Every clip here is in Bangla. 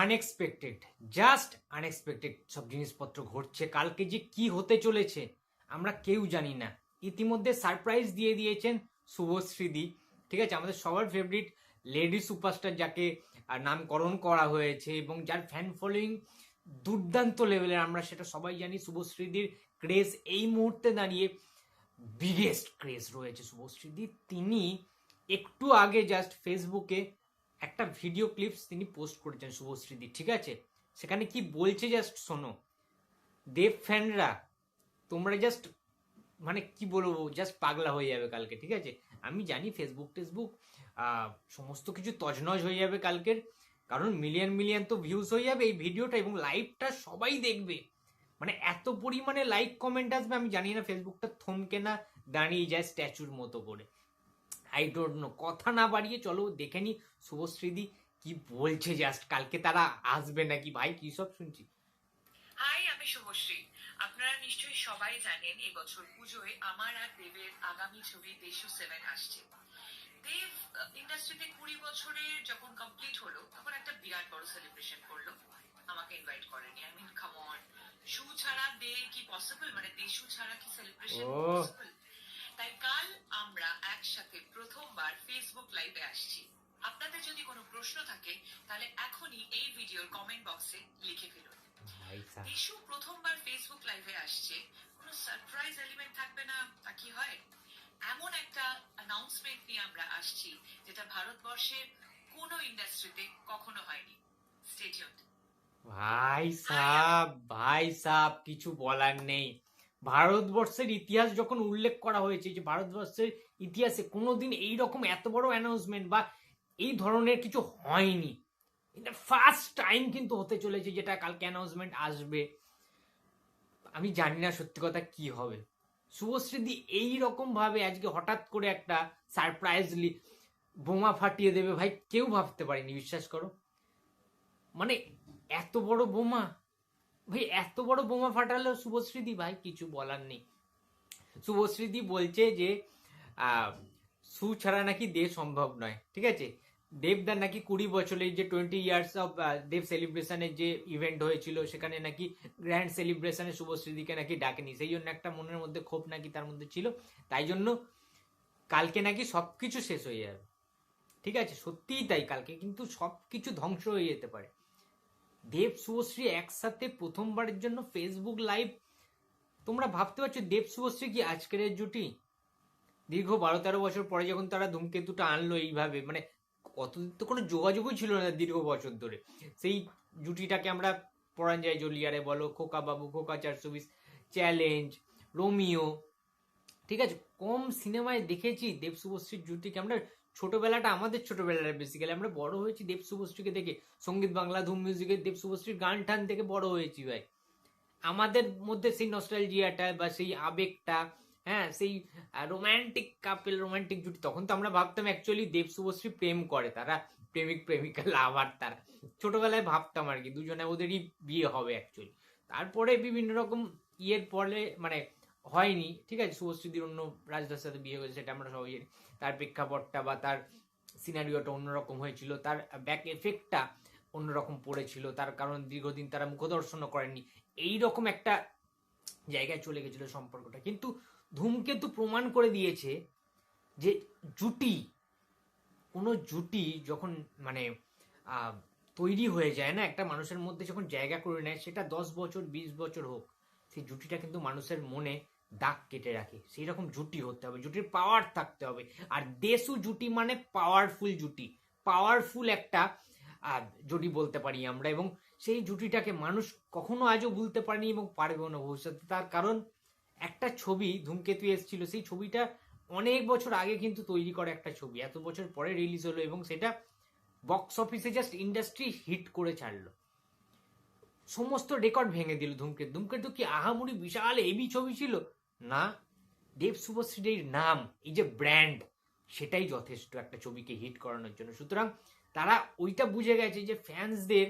আনএক্সপেক্টেড জাস্ট আনএক্সপেক্টেড সব জিনিসপত্র ঘটছে। কালকে যে কি হতে চলেছে, আমরা কেউ জানি না। ইতিমধ্যে সারপ্রাইজ দিয়ে দিয়েছেন শুভশ্রীদি ঠিক আছে? আমাদের সবার ফেভারিট লেডি সুপারস্টার যাকে নামকরণ করা হয়েছে এবং যার ফ্যান ফলোয়িং দুর্দান্ত লেভেলের আমরা সেটা সবাই জানি শুভশ্রীদির ক্রেজ এই মুহূর্তে দাঁড়িয়ে বিগেস্ট ক্রেজ রয়েছে শুভশ্রীদি তিনি একটু আগে জাস্ট ফেসবুকে একটা ভিডিও ক্লিপস তিনি পোস্ট করেছেন শুভশ্রীদি ঠিক আছে? সেখানে কি বলছে জাস্ট শোনো। দেব ফ্যানরা, তোমরা জাস্ট মানে কি বলব জাস্ট পাগলা হয়ে যাবে কালকে, ঠিক আছে? আমি জানি ফেসবুক টেসবুক সমস্ত কিছু তজনজ হয়ে যাবে কালকের, কারণ মিলিয়ন মিলিয়ন তো ভিউজ হয়ে যাবে এই ভিডিওটা এবং লাইভটা সবাই দেখবে। মানে এত পরিমাণে লাইক কমেন্ট আসবে, আমি জানি না ফেসবুকটা থমকে না দাঁড়িয়ে যায় স্ট্যাচুর মতো করে। আই ডোন্ট নো কথা না বাড়িয়ে চলো দেখে নি শুভশ্রীদি কি বলছে জাস্ট কালকে তারা আসবে নাকি? ভাই কি সব শুনছি? হাই আমি শুভশ্রী। আপনারা নিশ্চয়ই সবাই জানেন এবছর পুজোয় আমার আর দেবের আগামী ছবি দেশু সেভেন আসছে। দেব ইন্ডাস্ট্রিতে কুড়ি বছরের যখন কমপ্লিট হলো তখন একটা বিরাট বড় সেলিব্রেশন করল। আমাকে ইনভাইট করেনি। আই মিন কাম অন শু ছাড়া দে কি পসিবল মানে দেশু ছাড়া কি সেলিব্রেশন পসিবল তাই কাল আমরা একসাথে প্রথমবার ফেসবুক লাইভে আসছি। আপনাদের যদি কোনো প্রশ্ন থাকে তাহলে এখনই এই ভিডিওর কমেন্ট বক্সে লিখে ফেলুন। ভাই প্রথমবার ফেসবুক লাইভে আসছে কোনো সারপ্রাইজ এলিমেন্ট থাকবে না? তা কি হয়? এমন একটা অ্যানাউন্সমেন্ট নিয়ে আমরা আসছি যেটা ভারতবর্ষের কোনো ইন্ডাস্ট্রিতে কখনো হয়নি। স্টেডিয়াম ভাই সাহ ভাই সাহ কিছু বলার নেই। ভারতবর্ষের ইতিহাস যখন উল্লেখ করা হয়েছে যে ভারতবর্ষের ইতিহাসে কোনোদিন এই রকম এত বড় অ্যানাউন্সমেন্ট বা এই ধরনের কিছু হয়নি। এটা ফার্স্ট টাইম কিন্তু হতে চলেছে যেটা কালকে অ্যানাউন্সমেন্ট আসবে। আমি জানি না সত্যি কথা কি হবে। শুভশ্রীদি এই রকম ভাবে আজকে হঠাৎ করে একটা সারপ্রাইজলি বোমা ফাটিয়ে দেবে ভাই কেউ ভাবতে পারেনি, বিশ্বাস করো। মানে এত বড় বোমা ভাই, এত বড় বোমা ফাটালো শুভশ্রীদি ভাই, কিছু বলার নেই। শুভশ্রীদি বলছে যে সু ছাড়া নাকি দে সম্ভব নয়, ঠিক আছে? দেবদার নাকি কুড়ি বছরের যে টোয়েন্টি ইয়ার্স অফ দেব সেলিব্রেশনের যে ইভেন্ট হয়েছিল, সেখানে নাকি গ্র্যান্ড সেলিব্রেশনে শুভশ্রীদিকে নাকি ডাকেনি। সেই জন্য একটা মনের মধ্যে ক্ষোভ নাকি তার মধ্যে ছিল। তাই জন্য কালকে নাকি সব কিছু শেষ হয়ে যাবে, ঠিক আছে? সত্যিই তাই কালকে, কিন্তু সব কিছু ধ্বংস হয়ে যেতে পারে। দেব শুভশ্রী একসাথে প্রথমবারের জন্য ফেসবুক লাইভ তোমরা ভাবতে পারছ দেব শুভশ্রী কি আজকের জুটি? দীর্ঘ বারো তেরো বছর পরে যখন তারা ধূমকেতুটা আনলো এইভাবে মানে অতদিন তো কোনো যোগাযোগই ছিল না দীর্ঘ বছর ধরে। সেই জুটিটাকে আমরা পরাঞ্জয় জলিয়ারে বলো, খোকা বাবু, খোকা চারশো বিশ, চ্যালেঞ্জ, রোমিও, ঠিক আছে? কম সিনেমায় দেখেছি দেব শুভশ্রীর জুটিকে। আমরা ছোটবেলাটা আমাদের ছোটবেলাটা বেসিক্যালি আমরা বড় হয়েছি দেব শুভশ্রীকে দেখে। সংগীত বাংলা, ধুম মিউজিকের দেব শুভশ্রীর গান টান থেকে বড় হয়েছি ভাই। আমাদের মধ্যে সেই নস্টালজিয়াটা বা সেই আবেগটা হ্যাঁ সেই রোমান্টিক কাপেল রোমান্টিক জুটি, তখন তো আমরা ভাবতাম অ্যাকচুয়ালি দেব শুভশ্রী প্রেম করে তারা, প্রেমিক, প্রেমিকা লাভার তারা। ছোটবেলায় ভাবতাম আর কি, দুজনে ওদেরই বিয়ে হবে অ্যাকচুয়ালি তারপরে বিভিন্ন রকম ইয়ের পরে মানে হয়নি, ঠিক আছে? শুভশ্রীদির অন্য রাজদার সাথে বিয়ে হয়েছে, সেটা আমরা সবাই জানি। তার প্রেক্ষাপটটা বা তার সিনারিওটা অন্যরকম হয়েছিল, তার ব্যাক এফেক্টটা অন্যরকম পড়েছিল, তার কারণ দীর্ঘদিন তারা মুখদর্শনও করেননি। এই রকম একটা জায়গায় চলে গেছিল সম্পর্কটা। কিন্তু ধূমকেতু প্রমাণ করে দিয়েছে যে জুটি, কোনো জুটি যখন মানে তৈরি হয়ে যায় না, একটা মানুষের মধ্যে যখন জায়গা করে নেয়, সেটা দশ বছর, বিশ বছর হোক, সেই জুটিটা কিন্তু মানুষের মনে দাগ কেটে রাখে। সেই রকম জুটি হতে হবে, জুটির পাওয়ার থাকতে হবে। আর দেশু জুটি মানে পাওয়ারফুল জুটি। পাওয়ারফুল একটা জুটি বলতে পারি আমরা। এবং সেই জুটিটাকে মানুষ কখনো আজও ভুলতে পারেনি এবং পারবেও না ভবিষ্যতে। তার কারণ, একটা ছবি ধূমকেতু এসেছিল। সেই ছবিটা অনেক বছর আগে কিন্তু তৈরি করা একটা ছবি। এত বছর পরে রিলিজ হলো এবং সেটা বক্স অফিসে জাস্ট ইন্ডাস্ট্রি হিট করে ছাড়লো। সমস্ত রেকর্ড ভেঙে দিল ধূমকেতু। ধূমকেতু কি আহামুড়ি বিশাল এবি ছবি ছিল? না, দেব শুভশ্রীর নাম, এই যে ব্র্যান্ড সেটাই যথেষ্ট একটা ছবিকে হিট করানোর জন্য। সুতরাং তারা ওইটা বুঝে গেছে যে ফ্যান্সদের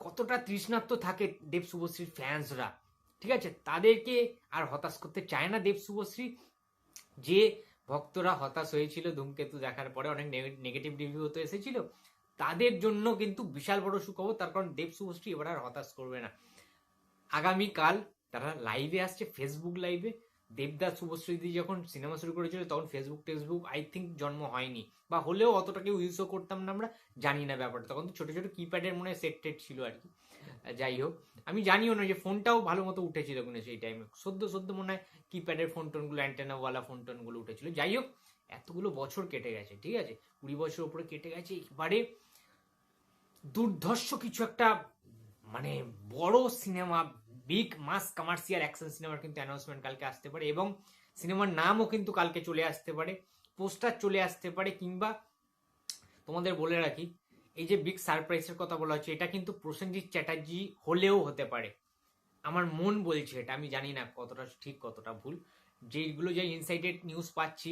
কতটা তৃষ্ণাত্ম থাকে দেব শুভশ্রীর ফ্যান্সরা ঠিক আছে? তাদেরকে আর হতাশ করতে চায় না দেব শুভশ্রী। যে ভক্তরা হতাশ হয়েছিল ধূমকেতু দেখার পরে, অনেক নেগেটিভ রিভিউ তো এসেছিল, তাদের জন্য কিন্তু বিশাল বড় সুখবর, তার কারণ দেব শুভশ্রী এবার আর হতাশ করবে না। আগামীকাল তারা লাইভে আসছে ফেসবুক লাইভে দেবদাস শুভশ্রীদি যখন সিনেমা শুরু করেছিল, তখন ফেসবুক টেক্সবুক আই থিঙ্ক জন্ম হয়নি। বা হলেও অতটা কেউ ইউজও করতাম না, আমরা জানি না ব্যাপারটা। তখন তো ছোটো ছোটো কিপ্যাডের মনে হয় সেট টেট ছিল আর কি। যাই হোক, আমি জানিও না যে ফোনটাও ভালো মতো উঠেছিল কিন্তু সেই টাইমে সদ্য সদ্য মনে হয় কিপ্যাডের ফোন টোনগুলো অ্যান্টেনাওয়ালা ফোন টোনগুলো উঠেছিল। যাই হোক, এতগুলো বছর কেটে গেছে, ঠিক আছে? কুড়ি বছর উপরে কেটে গেছে। এবারে দুর্ধর্ষ কিছু একটা মানে বড় cinema big mass commercial action সিনেমার কিন্তু অ্যানাউন্সমেন্ট কালকে আসতে পারে এবং সিনেমার নামও কিন্তু কালকে চলে আসতে পারে, পোস্টার চলে আসতে পারে কিংবা তোমাদের বলে রাখি, এই যে বিগ সারপ্রাইজের কথা বলা হচ্ছে, এটা কিন্তু প্রসেনজিৎ চ্যাটার্জি হলেও হতে পারে। আমার মন বলছে এটা, আমি জানি না কতটা ঠিক, কতটা ভুল। যেগুলো যে ইনসাইটেড নিউজ পাচ্ছি,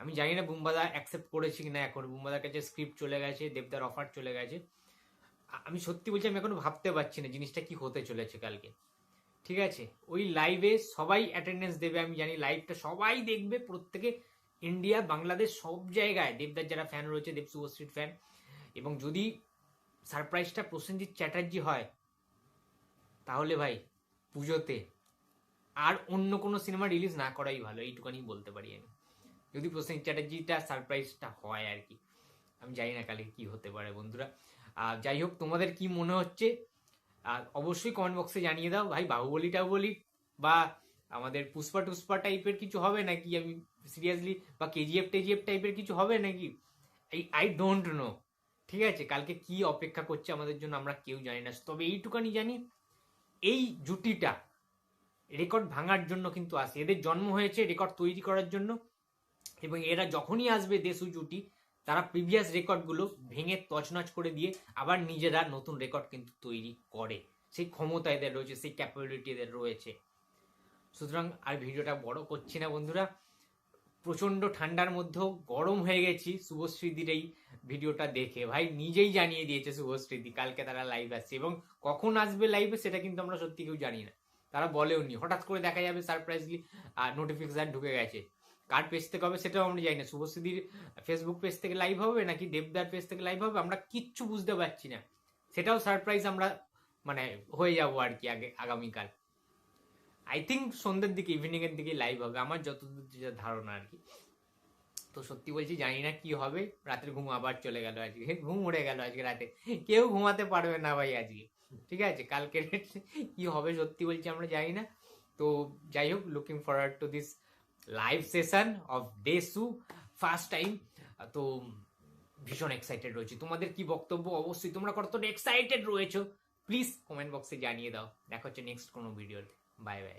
আমি জানি না বুম্বাদা অ্যাকসেপ্ট করেছি কিনা এখন। বুম্বাদার কাছে স্ক্রিপ্ট চলে গেছে, দেবদার অফার চলে গেছে। আমি সত্যি বলছি, আমি এখনও ভাবতে পারছি না জিনিসটা কি হতে চলেছে কালকে। ঠিক আছে? ওই লাইভে সবাই অ্যাটেন্ডেন্স দেবে, আমি জানি লাইভটা সবাই দেখবে, প্রত্যেকে ইন্ডিয়া বাংলাদেশ সব জায়গায়। দেবদার যারা ফ্যান রয়েছে, দেব শুভশ্রীর ফ্যান এবং যদি সারপ্রাইজটা প্রসেনজিৎ চ্যাটার্জি হয়, তাহলে ভাই, পুজোতে আর অন্য কোনো সিনেমা রিলিজ না করাই ভালো, এইটুকানি বলতে পারি আমি। যদি প্রসেনজিৎ চ্যাটার্জিটা সারপ্রাইজটা হয় আর কি। আমি জানি না কালকে কি হতে পারে বন্ধুরা। আর যাই হোক, তোমাদের কি মনে হচ্ছে? আর অবশ্যই কমেন্ট বক্সে জানিয়ে দাও, ভাই বাহুবলি টাহুবলি বা আমাদের পুষ্পা টুষ্পা টাইপের কিছু হবে নাকি? আমি সিরিয়াসলি বা কেজিএফ টেজিএফ টাইপের কিছু হবে নাকি? এই আই ডোন্ট নো ঠিক আছে? কালকে কি অপেক্ষা করছে আমাদের জন্য আমরা কেউ জানি না। তবে এইটুকানি জানি, এই জুটিটা রেকর্ড ভাঙার জন্য কিন্তু আসে। এদের জন্ম হয়েছে রেকর্ড তৈরি করার জন্য এবং এরা যখনই আসবে দেশু জুটি তারা প্রিভিয়াস রেকর্ডগুলো ভেঙে তছনছ করে দিয়ে আবার নিজেরা নতুন রেকর্ড কিন্তু তৈরি করে। সেই ক্ষমতা এদের রয়েছে, সেই ক্যাপাবিলিটি এদের রয়েছে। সুতরাং আর ভিডিওটা বড় করছি না বন্ধুরা। প্রচণ্ড ঠান্ডার মধ্যেও গরম হয়ে গেছি শুভশ্রীদির এই ভিডিওটা দেখে। ভাই নিজেই জানিয়ে দিয়েছে শুভশ্রীদি কালকে তারা লাইভ আসছে এবং কখন আসবে লাইভে সেটা কিন্তু আমরা সত্যি কেউ জানি না। তারা বলেও নি হঠাৎ করে দেখা যাবে সারপ্রাইজলি আর নোটিফিকেশান ঢুকে গেছে। কার পেজ থেকে হবে সেটাও আমরা জানি না। শুভশ্রীদির ফেসবুক পেজ থেকে লাইভ হবে নাকি দেবদার পেজ থেকে লাইভ হবে আমরা কিচ্ছু বুঝতে পারছি না। সেটাও সারপ্রাইজ আমরা মানে হয়ে যাব আর কি আগে, আগামীকাল। আই থিঙ্ক সন্ধ্যের দিকে ইভিনিং এর দিকে লাইভ হবে। আমার যতদূর যা ধারণা আর কি। তো সত্যি বলছি, জানি না কি হবে। রাতের ঘুম আবার চলে গেল আজকে। ঘুম উড়ে গেল আজকে রাতে। কেউ ঘুমাতে পারবে না ভাই আজকে। ঠিক আছে? কালকে কি হবে সত্যি বলছি আমরা জানি না। তো যাই হোক looking forward to this live session of day সু ফার্স্ট টাইম তো ভীষণ এক্সাইটেড রয়েছে। তোমাদের কি বক্তব্য? অবশ্যই তোমরা কতটা এক্সাইটেড রয়েছো। প্লিজ কমেন্ট বক্সে জানিয়ে দাও। দেখা হচ্ছে নেক্সট কোনো ভিডিওতে বাই বাই